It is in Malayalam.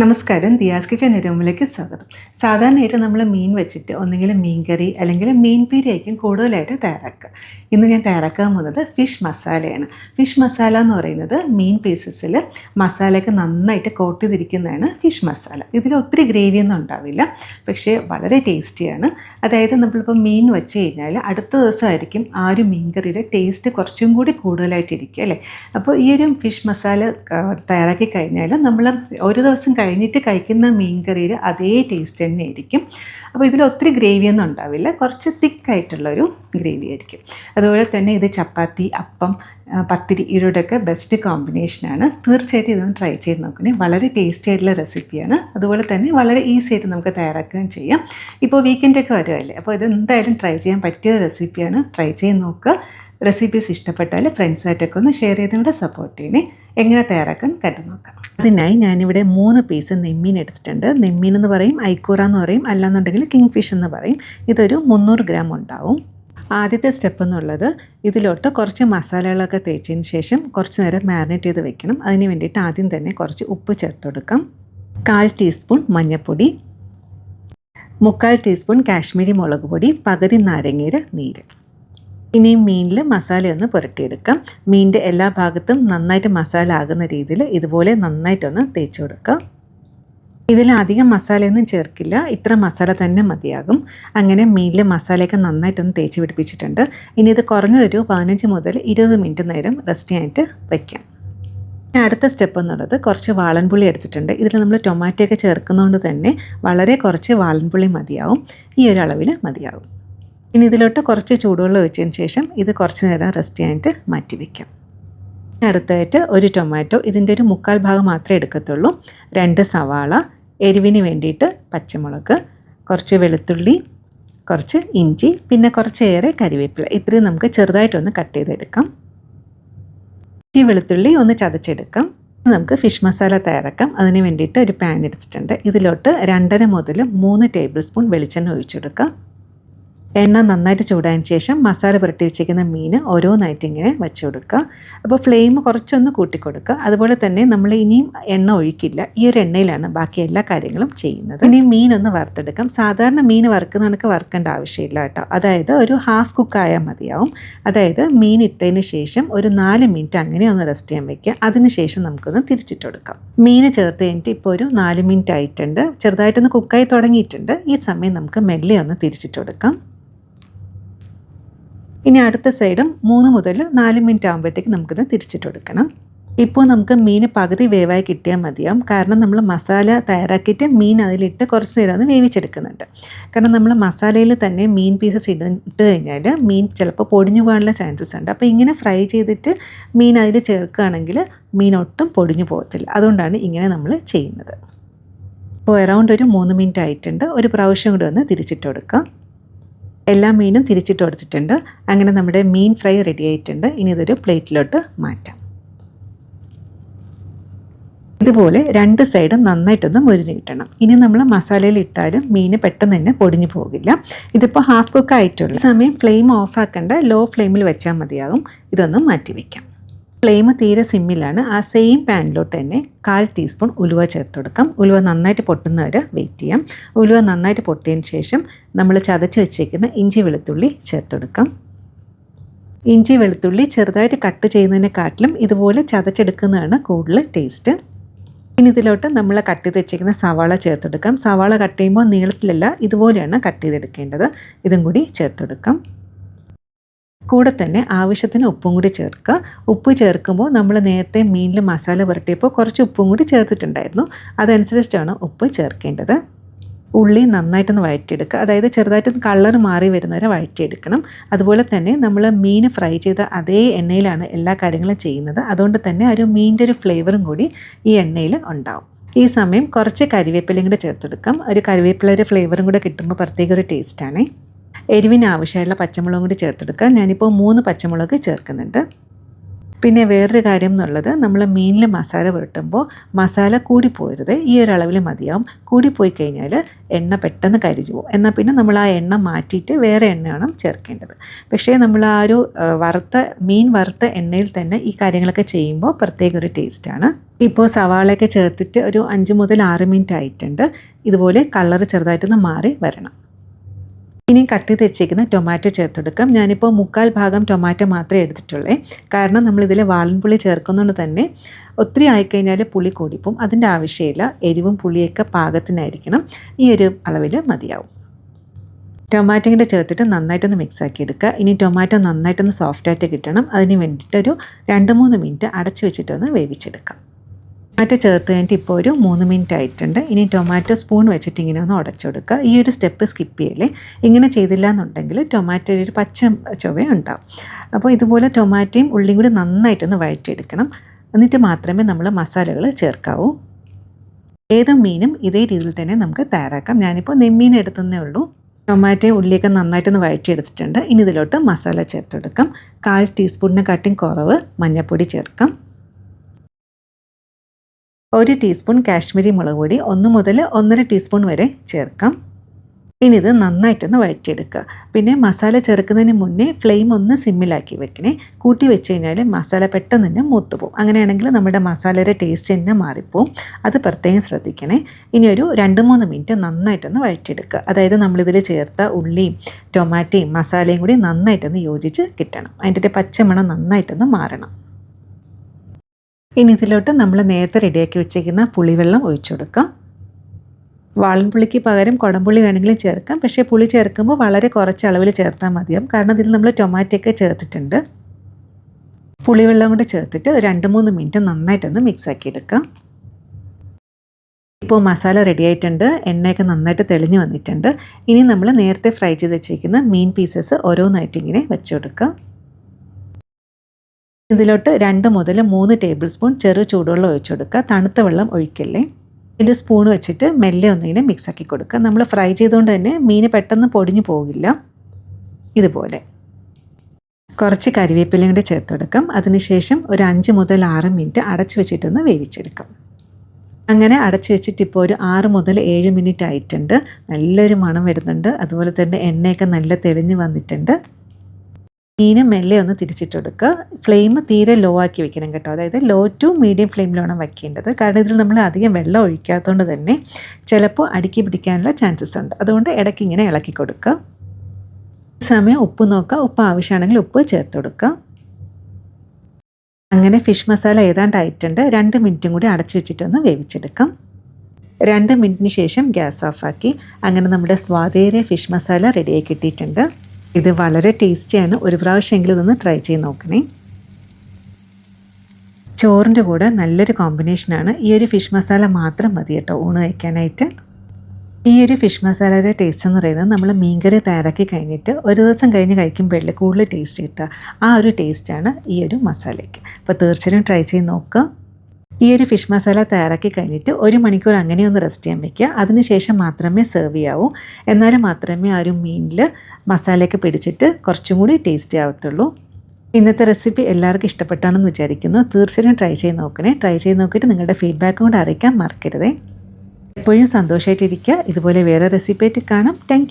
നമസ്കാരം. ദിയാസ് കിച്ചൻ എരുമിലേക്ക് സ്വാഗതം. സാധാരണയായിട്ട് നമ്മൾ മീൻ വെച്ചിട്ട് ഒന്നെങ്കിൽ മീൻകറി അല്ലെങ്കിൽ മീൻ പീരി ആയിരിക്കും കൂടുതലായിട്ട് തയ്യാറാക്കുക. ഇന്ന് ഞാൻ തയ്യാറാക്കാൻ പോകുന്നത് ഫിഷ് മസാലയാണ്. ഫിഷ് മസാല എന്ന് പറയുന്നത് മീൻ പീസസിൽ മസാലയൊക്കെ നന്നായിട്ട് കോട്ട് ചെയ്തിരിക്കുന്നതാണ് ഫിഷ് മസാല. ഇതിൽ ഒത്തിരി ഗ്രേവിയൊന്നും ഉണ്ടാവില്ല. പക്ഷേ വളരെ ടേസ്റ്റിയാണ്. അതായത് നമ്മളിപ്പോൾ മീൻ വെച്ച് കഴിഞ്ഞാൽ അടുത്ത ദിവസമായിരിക്കും ആ ഒരു മീൻകറിയുടെ ടേസ്റ്റ് കുറച്ചും കൂടി കൂടുതലായിട്ടിരിക്കുക അല്ലേ? അപ്പോൾ ഈ ഒരു ഫിഷ് മസാല തയ്യാറാക്കി കഴിഞ്ഞാൽ നമ്മൾ ഒരു ദിവസം കഴിഞ്ഞിട്ട് കഴിക്കുന്ന മീൻ കറിയിൽ അതേ ടേസ്റ്റ് തന്നെ ആയിരിക്കും. അപ്പോൾ ഇതിൽ ഒത്തിരി ഗ്രേവിയൊന്നും ഉണ്ടാവില്ല. കുറച്ച് തിക്കായിട്ടുള്ളൊരു ഗ്രേവി ആയിരിക്കും. അതുപോലെ തന്നെ ഇത് ചപ്പാത്തി അപ്പം പത്തിരി ഇവരുടെയൊക്കെ ബെസ്റ്റ് കോമ്പിനേഷനാണ് തീർച്ചയായിട്ടും ഇതൊന്ന് ട്രൈ ചെയ്ത് നോക്കണേ. വളരെ ടേസ്റ്റി ആയിട്ടുള്ള റെസിപ്പിയാണ് അതുപോലെ തന്നെ വളരെ ഈസി ആയിട്ട് നമുക്ക് തയ്യാറാക്കുകയും ചെയ്യാം. ഇപ്പോൾ വീക്കെൻഡൊക്കെ വരുമല്ലേ അപ്പോൾ ഇത് എന്തായാലും ട്രൈ ചെയ്യാൻ പറ്റിയ റെസിപ്പിയാണ് ട്രൈ ചെയ്ത് നോക്കുക. റെസിപ്പീസ് ഇഷ്ടപ്പെട്ടാൽ ഫ്രണ്ട്സുമായിട്ടൊക്കെ ഒന്ന് ഷെയർ ചെയ്ത് കൂടെ സപ്പോർട്ട് ചെയ്യണേ. എങ്ങനെ തയ്യാറാക്കാൻ കണ്ടു നോക്കാം. അതിനായി ഞാനിവിടെ മൂന്ന് പീസ് നെമ്മീൻ എടുത്തിട്ടുണ്ട്. നെമ്മീൻ എന്ന് പറയും ഐക്കൂറ എന്ന് പറയും അല്ലാന്നുണ്ടെങ്കിൽ കിങ് ഫിഷ് എന്ന് പറയും. ഇതൊരു മുന്നൂറ് ഗ്രാം ഉണ്ടാവും. ആദ്യത്തെ സ്റ്റെപ്പ് എന്നുള്ളത് ഇതിലോട്ട് കുറച്ച് മസാലകളൊക്കെ തേച്ചതിന് ശേഷം കുറച്ച് നേരം മാരിനേറ്റ് ചെയ്ത് വെക്കണം. അതിന് വേണ്ടിയിട്ട് ആദ്യം തന്നെ കുറച്ച് ഉപ്പ് ചേർത്ത് കൊടുക്കാം കാൽ ടീസ്പൂൺ മഞ്ഞൾപ്പൊടി മുക്കാൽ ടീസ്പൂൺ കാശ്മീരി മുളക് പൊടി. പകുതി നാരങ്ങയുടെ നീര്. ഇനി മീനിൽ മസാല ഒന്ന് പുരട്ടിയെടുക്കാം. മീനിന്റെ എല്ലാ ഭാഗത്തും നന്നായിട്ട് മസാല ആകുന്ന രീതിയിൽ ഇതുപോലെ നന്നായിട്ടൊന്ന് തേച്ച് കൊടുക്കാം. ഇതിൽ അധികം മസാലയൊന്നും ചേർക്കില്ല. ഇത്ര മസാല തന്നെ മതിയാകും. അങ്ങനെ മീനിൽ മസാലയൊക്കെ നന്നായിട്ടൊന്ന് തേച്ച് പിടിപ്പിച്ചിട്ടുണ്ട്. ഇനി ഇത് കുറഞ്ഞതൊരു പതിനഞ്ച് മുതൽ ഇരുപത് മിനിറ്റ് നേരം റെസ്റ്റ് ചെയ്യാനായിട്ട് വയ്ക്കാം അടുത്ത സ്റ്റെപ്പ് എന്നുള്ളത് കുറച്ച് വാളൻപുള്ളി എടുത്തിട്ടുണ്ട്. ഇതിൽ നമ്മൾ ടൊമാറ്റോ ഒക്കെ ചേർക്കുന്നതുകൊണ്ട് തന്നെ വളരെ കുറച്ച് വാളൻപുള്ളി മതിയാവും. ഈ ഒരു അളവിൽ മതിയാവും. ഇനി ഇതിലോട്ട് കുറച്ച് ചൂടുവെള്ളം ഒഴിച്ചതിന് ശേഷം ഇത് കുറച്ച് നേരം റെസ്റ്റ് ചെയ്യാനായിട്ട് മാറ്റി വയ്ക്കാം അടുത്തായിട്ട് ഒരു ടൊമാറ്റോ ഇതിന്റെ ഒരു മുക്കാൽ ഭാഗം മാത്രമേ എടുക്കത്തുള്ളൂ. രണ്ട് സവാള എരിവിന് വേണ്ടിയിട്ട് പച്ചമുളക് കുറച്ച് വെളുത്തുള്ളി കുറച്ച് ഇഞ്ചി പിന്നെ കുറച്ചേറെ കരിവേപ്പില ഇത്രയും നമുക്ക് ചെറുതായിട്ടൊന്ന് കട്ട് ചെയ്തെടുക്കാം. ഈ വെളുത്തുള്ളി ഒന്ന് ചതച്ചെടുക്കാം. നമുക്ക് ഫിഷ് മസാല തയ്യാറാക്കാം. അതിന് വേണ്ടിയിട്ട് ഒരു പാൻ എടുത്തിട്ടുണ്ട്. ഇതിലോട്ട് രണ്ടര മുതൽ മൂന്ന് ടേബിൾ സ്പൂൺ വെളിച്ചെണ്ണ ഒഴിച്ചെടുക്കാം. എണ്ണ നന്നായിട്ട് ചൂടായതിന് ശേഷം മസാല പുരട്ടി വെച്ചിരിക്കുന്ന മീൻ ഓരോന്നായിട്ട് ഇങ്ങനെ വെച്ച് കൊടുക്കുക. അപ്പോൾ ഫ്ലെയിം കുറച്ചൊന്ന് കൂട്ടിക്കൊടുക്കുക. അതുപോലെ തന്നെ നമ്മൾ ഇനിയും എണ്ണ ഒഴിക്കില്ല. ഈ ഒരു എണ്ണയിലാണ് ബാക്കി എല്ലാ കാര്യങ്ങളും ചെയ്യുന്നത്. ഇനി മീൻ ഒന്ന് വറുത്തെടുക്കാം. സാധാരണ മീൻ വറുക്കുന്ന കണക്ക് വറുക്കേണ്ട ആവശ്യമില്ല കേട്ടോ. അതായത് ഒരു ഹാഫ് കുക്കായാൽ മതിയാവും. അതായത് മീൻ ഇട്ടതിന് ശേഷം ഒരു നാല് മിനിറ്റ് അങ്ങനെ ഒന്ന് റെസ്റ്റ് ചെയ്യാൻ വെക്കുക. അതിനുശേഷം നമുക്കൊന്ന് തിരിച്ചിട്ട് കൊടുക്കാം. മീൻ ചേർത്ത് കഴിഞ്ഞിട്ട് ഇപ്പോൾ ഒരു നാല് മിനിറ്റ് ആയിട്ടുണ്ട്. ചെറുതായിട്ടൊന്ന് കുക്കായി തുടങ്ങിയിട്ടുണ്ട്. ഈ സമയം നമുക്ക് മെല്ലെ ഒന്ന് തിരിച്ചിട്ട് കൊടുക്കാം. ഇനി അടുത്ത സൈഡും മൂന്ന് മുതൽ നാല് മിനിറ്റ് ആകുമ്പോഴത്തേക്ക് നമുക്കിത് തിരിച്ചിട്ട് കൊടുക്കണം ഇപ്പോൾ നമുക്ക് മീൻ പകുതി വേവായി കിട്ടിയാൽ മതിയാവും. കാരണം നമ്മൾ മസാല തയ്യാറാക്കിയിട്ട് മീൻ അതിലിട്ട് കുറച്ച് നേരം അത് വേവിച്ചെടുക്കുന്നുണ്ട്. കാരണം നമ്മൾ മസാലയിൽ തന്നെ മീൻ പീസസ് ഇട ഇട്ട് കഴിഞ്ഞാൽ മീൻ ചിലപ്പോൾ പൊടിഞ്ഞു പോകാനുള്ള ചാൻസസ് ഉണ്ട്. അപ്പോൾ ഇങ്ങനെ ഫ്രൈ ചെയ്തിട്ട് മീൻ അതിൽ ചേർക്കുകയാണെങ്കിൽ മീൻ ഒട്ടും പൊടിഞ്ഞു പോകത്തില്ല. അതുകൊണ്ടാണ് ഇങ്ങനെ നമ്മൾ ചെയ്യുന്നത്. ഇപ്പോൾ അറൗണ്ട് ഒരു മൂന്ന് മിനിറ്റ് ആയിട്ടുണ്ട്. ഒരു പ്രാവശ്യം കൂടി ഒന്ന് തിരിച്ചിട്ട് കൊടുക്കാം എല്ലാ മീനും തിരിച്ചിട്ട് കൊടുത്തിട്ടുണ്ട്. അങ്ങനെ നമ്മുടെ മീൻ ഫ്രൈ റെഡി ആയിട്ടുണ്ട്. ഇനി ഇതൊരു പ്ലേറ്റിലോട്ട് മാറ്റാം. ഇതുപോലെ രണ്ട് സൈഡും നന്നായിട്ടൊന്ന് മുരിഞ്ഞ് കിട്ടണം. ഇനി നമ്മൾ മസാലയിൽ ഇട്ടാലും മീൻ പെട്ടെന്ന് തന്നെ പൊടിഞ്ഞു പോകില്ല. ഇതിപ്പോൾ ഹാഫ് കുക്ക് ആയിട്ടുള്ള. സമയം ഫ്ലെയിം ഓഫ് ആക്കേണ്ട. ലോ ഫ്ലെയിമിൽ വെച്ചാൽ മതിയാകും. ഇതൊന്ന് മാറ്റി വയ്ക്കാം ഫ്ലെയിം തീരെ സിമ്മിലാണ്. ആ സെയിം പാനിലോട്ട് തന്നെ കാൽ ടീസ്പൂൺ ഉലുവ ചേർത്ത് കൊടുക്കാം. ഉലുവ നന്നായിട്ട് പൊട്ടുന്ന വരെ വെയിറ്റ് ചെയ്യാം. ഉലുവ നന്നായിട്ട് പൊട്ടിയതിന് ശേഷം നമ്മൾ ചതച്ച് വെച്ചേക്കുന്ന ഇഞ്ചി വെളുത്തുള്ളി ചേർത്ത് കൊടുക്കാം. ഇഞ്ചി വെളുത്തുള്ളി ചെറുതായിട്ട് കട്ട് ചെയ്യുന്നതിനെക്കാട്ടിലും ഇതുപോലെ ചതച്ചെടുക്കുന്നതാണ് കൂടുതൽ ടേസ്റ്റ് ഇനി ഇതിലോട്ട് നമ്മൾ കട്ട് ചെയ്ത് വെച്ചേക്കുന്ന സവാള ചേർത്തെടുക്കാം സവാള കട്ട് ചെയ്യുമ്പോൾ നീളത്തിലല്ല ഇതുപോലെയാണ് കട്ട് ചെയ്തെടുക്കേണ്ടത്. ഇതും കൂടി ചേർത്തെടുക്കാം കൂടെ തന്നെ ആവശ്യത്തിന് ഉപ്പും കൂടി ചേർക്കുക. ഉപ്പ് ചേർക്കുമ്പോൾ നമ്മൾ നേരത്തെ മീനിൽ മസാല പുരട്ടിയപ്പോൾ കുറച്ച് ഉപ്പും കൂടി ചേർത്തിട്ടുണ്ടായിരുന്നു. അതനുസരിച്ചിട്ടാണ് ഉപ്പ് ചേർക്കേണ്ടത്. ഉള്ളി നന്നായിട്ടൊന്ന് വഴറ്റിയെടുക്കുക. അതായത് ചെറുതായിട്ടൊന്ന് കളർ മാറി വരുന്നവരെ വഴറ്റിയെടുക്കണം. അതുപോലെ തന്നെ നമ്മൾ മീൻ ഫ്രൈ ചെയ്ത അതേ എണ്ണയിലാണ് എല്ലാ കാര്യങ്ങളും ചെയ്യുന്നത്. അതുകൊണ്ട് തന്നെ ഒരു മീനിന്റെ ഒരു ഫ്ലേവറും കൂടി ഈ എണ്ണയിൽ ഉണ്ടാവും. ഈ സമയം കുറച്ച് കരിവേപ്പിലയും കൂടെ ചേർത്തെടുക്കാം. ഒരു കറിവേപ്പിലയുടെ ഫ്ലേവറും കൂടെ കിട്ടുമ്പോൾ പ്രത്യേക ഒരു ടേസ്റ്റാണ് എരിവിന് ആവശ്യമായുള്ള പച്ചമുളകും കൂടി ചേർത്തെടുക്കുക. ഞാനിപ്പോൾ മൂന്ന് പച്ചമുളക് ചേർക്കുന്നുണ്ട്. പിന്നെ വേറൊരു കാര്യം എന്നുള്ളത് നമ്മൾ മീനിൽ മസാല പുരട്ടുമ്പോൾ മസാല കൂടിപ്പോരുത് ഈ ഒരു അളവിൽ മതിയാവും. കൂടിപ്പോയി കഴിഞ്ഞാൽ എണ്ണ പെട്ടെന്ന് കരിഞ്ഞു പോകും. എന്നാൽ പിന്നെ നമ്മൾ ആ എണ്ണ മാറ്റിയിട്ട് വേറെ എണ്ണയാണ് ചേർക്കേണ്ടത്. പക്ഷേ നമ്മൾ ആ ഒരു വറുത്ത മീൻ വറുത്ത എണ്ണയിൽ തന്നെ ഈ കാര്യങ്ങളൊക്കെ ചെയ്യുമ്പോൾ പ്രത്യേക ഒരു ടേസ്റ്റാണ് ഇപ്പോൾ സവാളയൊക്കെ ചേർത്തിട്ട് ഒരു അഞ്ച് മുതൽ ആറ് മിനിറ്റ് ആയിട്ടുണ്ട്. ഇതുപോലെ കളർ ചെറുതായിട്ടൊന്ന് മാറി വരണം. ഇനി കട്ട് ചെയ്ത് വെച്ചേക്കുന്ന ടൊമാറ്റോ ചേർത്തെടുക്കാം. ഞാനിപ്പോൾ മുക്കാൽ ഭാഗം ടൊമാറ്റോ മാത്രമേ എടുത്തിട്ടുള്ളൂ. കാരണം നമ്മളിതിൽ വാളൻപുളി ചേർക്കുന്നതുകൊണ്ട് തന്നെ ഒത്തിരി ആയിക്കഴിഞ്ഞാൽ പുളി കൂടിപ്പോവും അതിന്റെ ആവശ്യമില്ല. എരിവും പുളിയൊക്കെ പാകത്തിനായിരിക്കണം. ഈ ഒരു അളവിൽ മതിയാവും. ടൊമാറ്റോ കൂടെ ചേർത്തിട്ട് നന്നായിട്ടൊന്ന് മിക്സ് ആക്കി എടുക്കുക. ഇനി ടൊമാറ്റോ നന്നായിട്ടൊന്ന് സോഫ്റ്റായിട്ട് കിട്ടണം. അതിന് വേണ്ടിയിട്ട് ഒരു രണ്ട് മൂന്ന് മിനിറ്റ് അടച്ചു വെച്ചിട്ടൊന്ന് വേവിച്ചെടുക്കാം. ടൊമാറ്റോ ചേർത്ത് കഴിഞ്ഞിട്ട് ഇപ്പോൾ ഒരു മൂന്ന് മിനിറ്റ് ആയിട്ടുണ്ട്. ഇനി ടൊമാറ്റോ സ്പൂൺ വെച്ചിട്ട് ഇങ്ങനെ ഒന്ന് ഉടച്ചെടുക്കുക. ഈ ഒരു സ്റ്റെപ്പ് സ്കിപ്പ് ചെയ്യല്ലേ? ഇങ്ങനെ ചെയ്തില്ല എന്നുണ്ടെങ്കിൽ ടൊമാറ്റോ ഒരു പച്ച ചൊവ ഉണ്ടാവും. അപ്പോൾ ഇതുപോലെ ടൊമാറ്റോയും ഉള്ളിയും കൂടി നന്നായിട്ടൊന്ന് വഴറ്റിയെടുക്കണം. എന്നിട്ട് മാത്രമേ നമ്മൾ മസാലകൾ ചേർക്കാവൂ. ഏത് മീനും ഇതേ രീതിയിൽ തന്നെ നമുക്ക് തയ്യാറാക്കാം. ഞാനിപ്പോൾ നെമ്മീൻ എടുത്തതേ ഉള്ളൂ. ടൊമാറ്റോയും ഉള്ളിയൊക്കെ നന്നായിട്ടൊന്ന് വഴറ്റിയെടുത്തിട്ടുണ്ട്. ഇനി ഇതിലോട്ട് മസാല ചേർത്തെടുക്കാം. കാൽ ടീസ്പൂണിനെ കാട്ടിയും കുറവ് മഞ്ഞൾപ്പൊടി ചേർക്കാം. ഒരു ടീസ്പൂൺ കാശ്മീരി മുളക് പൊടി ഒന്ന് മുതൽ ഒന്നര ടീസ്പൂൺ വരെ ചേർക്കാം. ഇനി ഇത് നന്നായിട്ടൊന്ന് വഴറ്റിയെടുക്കുക. പിന്നെ മസാല ചേർക്കുന്നതിന് മുന്നേ ഫ്ലെയിം ഒന്ന് സിമ്മിലാക്കി വെക്കണേ. കൂട്ടി വെച്ച് കഴിഞ്ഞാൽ മസാല പെട്ടെന്ന് തന്നെ മൂത്തുപോകും അങ്ങനെയാണെങ്കിൽ നമ്മുടെ മസാലയുടെ ടേസ്റ്റ് തന്നെ മാറിപ്പോവും. അത് പ്രത്യേകം ശ്രദ്ധിക്കണേ. ഇനി ഒരു രണ്ട് മൂന്ന് മിനിറ്റ് നന്നായിട്ടൊന്ന് വഴറ്റിയെടുക്കുക. അതായത് നമ്മളിതിൽ ചേർത്ത ഉള്ളിയും ടൊമാറ്റോയും മസാലയും കൂടി നന്നായിട്ടൊന്ന് യോജിച്ച് കിട്ടണം. അതിന്റെ പച്ചമണം നന്നായിട്ടൊന്ന് മാറണം. ഇനി ഇതിലോട്ട് നമ്മൾ നേരത്തെ റെഡിയാക്കി വെച്ചേക്കുന്ന പുളിവെള്ളം ഒഴിച്ചു കൊടുക്കാം. വാളൻപുളിക്ക് പകരം കുടംപുളി വേണമെങ്കിലും ചേർക്കാം. പക്ഷേ പുളി ചേർക്കുമ്പോൾ വളരെ കുറച്ച് അളവിൽ ചേർത്താൽ മതിയാവും. കാരണം ഇതിൽ നമ്മൾ ടൊമാറ്റോ ഒക്കെ ചേർത്തിട്ടുണ്ട്. പുളിവെള്ളം കൊണ്ട് ചേർത്തിട്ട് രണ്ട് മൂന്ന് മിനിറ്റ് നന്നായിട്ടൊന്ന് മിക്സാക്കി എടുക്കാം. ഇപ്പോൾ മസാല റെഡി ആയിട്ടുണ്ട്. എണ്ണയൊക്കെ നന്നായിട്ട് തെളിഞ്ഞ് വന്നിട്ടുണ്ട്. ഇനി നമ്മൾ നേരത്തെ ഫ്രൈ ചെയ്ത് വെച്ചിരിക്കുന്ന മീൻ പീസസ് ഓരോന്നായിട്ട് ഇങ്ങനെ വെച്ചു കൊടുക്കുക ഇതിലോട്ട് രണ്ട് മുതൽ മൂന്ന് ടേബിൾ സ്പൂൺ ചെറു ചൂടുവെള്ളം ഒഴിച്ചു കൊടുക്കുക തണുത്ത വെള്ളം ഒഴിക്കല്ലേ. ഇതിന്റെ സ്പൂൺ വെച്ചിട്ട് മെല്ലെ ഒന്നിങ്ങനെ മിക്സാക്കി കൊടുക്കുക. നമ്മൾ ഫ്രൈ ചെയ്തുകൊണ്ട് തന്നെ മീൻ പെട്ടെന്ന് പൊടിഞ്ഞു പോകില്ല. ഇതുപോലെ. കുറച്ച് കരിവേപ്പിലയും കൂടെ ചേർത്ത് കൊടുക്കാം അതിനുശേഷം ഒരു അഞ്ച് മുതൽ ആറ് മിനിറ്റ് അടച്ചു വെച്ചിട്ടൊന്ന് വേവിച്ചെടുക്കാം. അങ്ങനെ അടച്ചു വെച്ചിട്ട് ഇപ്പോൾ ഒരു ആറ് മുതൽ ഏഴ് മിനിറ്റ് ആയിട്ടുണ്ട്. നല്ലൊരു മണം വരുന്നുണ്ട്. അതുപോലെ തന്നെ എണ്ണയൊക്കെ നല്ല തെളിഞ്ഞ് വന്നിട്ടുണ്ട്. മീന് മെല്ലെ ഒന്ന് തിരിച്ചിട്ടെടുക്കുക. ഫ്ലെയിം തീരെ ലോ ആക്കി വെക്കണം കേട്ടോ. അതായത് ലോ ടു മീഡിയം ഫ്ലെയിമിലാണ് വയ്ക്കേണ്ടത്. കാരണം ഇതിൽ നമ്മൾ അധികം വെള്ളം ഒഴിക്കാത്തതുകൊണ്ട് തന്നെ ചിലപ്പോൾ അടുക്കി പിടിക്കാനുള്ള ചാൻസസ് ഉണ്ട്. അതുകൊണ്ട് ഇടയ്ക്ക് ഇങ്ങനെ ഇളക്കി കൊടുക്കുക. സമയം ഉപ്പ് നോക്കുക. ഉപ്പ് ആവശ്യമാണെങ്കിൽ ഉപ്പ് ചേർത്ത് കൊടുക്കുക. അങ്ങനെ ഫിഷ് മസാല ഏതാണ്ട് ആയിട്ടുണ്ട് രണ്ട് മിനിറ്റും കൂടി അടച്ചു വെച്ചിട്ടൊന്ന് വേവിച്ചെടുക്കാം. രണ്ട് മിനിറ്റിന് ശേഷം ഗ്യാസ് ഓഫാക്കി അങ്ങനെ നമ്മുടെ സ്വാദേറിയ ഫിഷ് മസാല റെഡിയായി കിട്ടിയിട്ടുണ്ട്. ഇത് വളരെ ടേസ്റ്റിയാണ്. ഒരു പ്രാവശ്യമെങ്കിലും ഇതൊന്ന് ട്രൈ ചെയ്ത് നോക്കണേ. ചോറിന്റെ കൂടെ നല്ലൊരു കോമ്പിനേഷനാണ് ഈ ഒരു ഫിഷ് മസാല മാത്രം മതി കേട്ടോ ഊണ് കഴിക്കാനായിട്ട്. ഈ ഒരു ഫിഷ് മസാലയുടെ ടേസ്റ്റ് എന്ന് പറയുന്നത് നമ്മൾ മീൻകറി തയ്യാറാക്കി കഴിഞ്ഞിട്ട് ഒരു ദിവസം കഴിഞ്ഞ് കഴിക്കുമ്പോഴല്ലേ കൂടുതൽ ടേസ്റ്റ് കിട്ടുക. ആ ഒരു ടേസ്റ്റാണ് ഈ ഒരു മസാലയ്ക്ക് അപ്പോൾ തീർച്ചയായും ട്രൈ ചെയ്ത് നോക്കുക. ഈ ഒരു ഫിഷ് മസാല തയ്യാറാക്കി കഴിഞ്ഞിട്ട് ഒരു മണിക്കൂർ അങ്ങനെ ഒന്ന് റെസ്റ്റ് ചെയ്യാൻ വെക്കുക. അതിനുശേഷം മാത്രമേ സെർവ് ചെയ്യാവൂ. എന്നാൽ മാത്രമേ ആ ഒരു മീനിൽ മസാലയൊക്കെ പിടിച്ചിട്ട് കുറച്ചും കൂടി ടേസ്റ്റി ആവത്തുള്ളൂ. ഇന്നത്തെ റെസിപ്പി എല്ലാവർക്കും ഇഷ്ടപ്പെട്ടാണെന്ന് വിചാരിക്കുന്നു. തീർച്ചയായും ട്രൈ ചെയ്ത് നോക്കണേ. ട്രൈ ചെയ്ത് നോക്കിയിട്ട് നിങ്ങളുടെ ഫീഡ്ബാക്കും കൂടെ അറിയിക്കാൻ മറക്കരുതേ. എപ്പോഴും സന്തോഷമായിട്ടിരിക്കുക ഇതുപോലെ വേറെ റെസിപ്പി ആയിട്ട് കാണാം. താങ്ക്